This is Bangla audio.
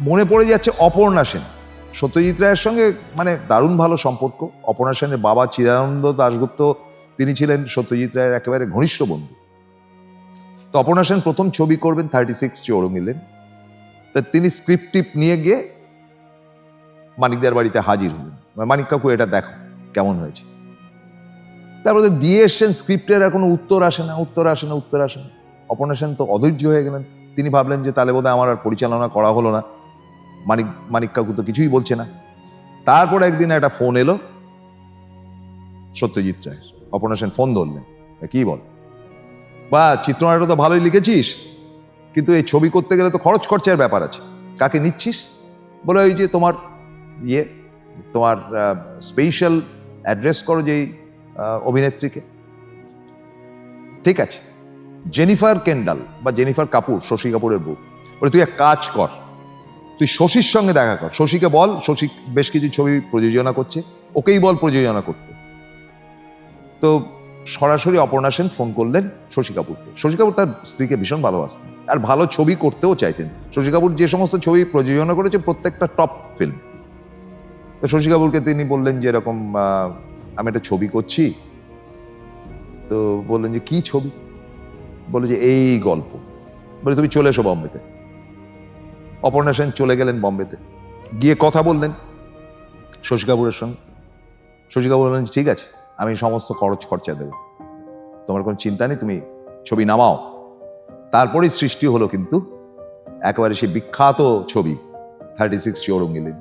মনে পড়ে যাচ্ছে অপর্ণা সেন। সত্যজিৎ রায়ের সঙ্গে মানে দারুণ ভালো সম্পর্ক। অপর্ণা সেনের বাবা চিদানন্দ দাশগুপ্ত, তিনি ছিলেন সত্যজিৎ রায়ের একেবারে ঘনিষ্ঠ বন্ধু। তো অপর্ণা সেন প্রথম ছবি করবেন থার্টি সিক্স চৌরঙ্গিলেন তা তিনি স্ক্রিপ্ট টিপ নিয়ে গিয়ে মানিকদের বাড়িতে হাজির হলেন। মানিক কাকু, এটা দেখো কেমন হয়েছে। তারপরে দিয়ে এসছেন স্ক্রিপ্টের আর কোনো উত্তর আসে না, উত্তর আসে না, উত্তর আসে না। অপর্ণা সেন তো অধৈর্য হয়ে গেলেন। তিনি ভাবলেন যে তাহলে বোধহয় আমার আর পরিচালনা করা হলো না। মানিক মানিক কাকু তো কিছুই বলছে না। তারপর একদিন একটা ফোন এলো সত্যজিৎ রায়ের। অপর্ণা সেন ফোন ধরলেন। কি বল? বা, চিত্রনাট্য তো ভালোই লিখেছিস, কিন্তু এই ছবি করতে গেলে তো খরচ খরচার ব্যাপার আছে। কাকে নিচ্ছিস? বলে, ওই যে তোমার ইয়ে তোমার স্পেশাল অ্যাড্রেস করো যেই অভিনেত্রীকে। ঠিক আছে। জেনিফার কেন্ডাল বা জেনিফার কাপুর, শশী কাপুরের বউ। বলে, তুই এক কাজ কর তুই শশীর সঙ্গে দেখা কর। শশীকে বল, শশী বেশ কিছু ছবি প্রযোজনা করছে। ওকেই বল প্রযোজনা করতে। তো সরাসরি অপর্ণা সেন ফোন করলেন শশী কাপুরকে। শশী কাপুর তার স্ত্রীকে ভীষণ ভালোবাসতেন। আর ভালো ছবি করতেও চাইতেন। শশী কাপুর যে সমস্ত ছবি প্রযোজনা করেছে, প্রত্যেকটা টপ ফিল্ম তো শশী কাপুরকে তিনি বললেন যে এরকম আমি একটা ছবি করছি। তো বললেন যে, কি ছবি? বলে যে, এই গল্প। বলে, তুমি চলে এসো বম্বেতে। অপর্ণা সেন চলে গেলেন বম্বেতে। গিয়ে কথা বললেন শশী কাপুরের সঙ্গে। শশী কাপুর বললেন, ঠিক আছে, আমি সমস্ত খরচ খরচা দেব। তোমার কোনো চিন্তা নেই, তুমি ছবি নামাও। তারপরেই সৃষ্টি হলো কিন্তু একেবারে সেই বিখ্যাত ছবি থার্টি সিক্স চৌরঙ্গিলিন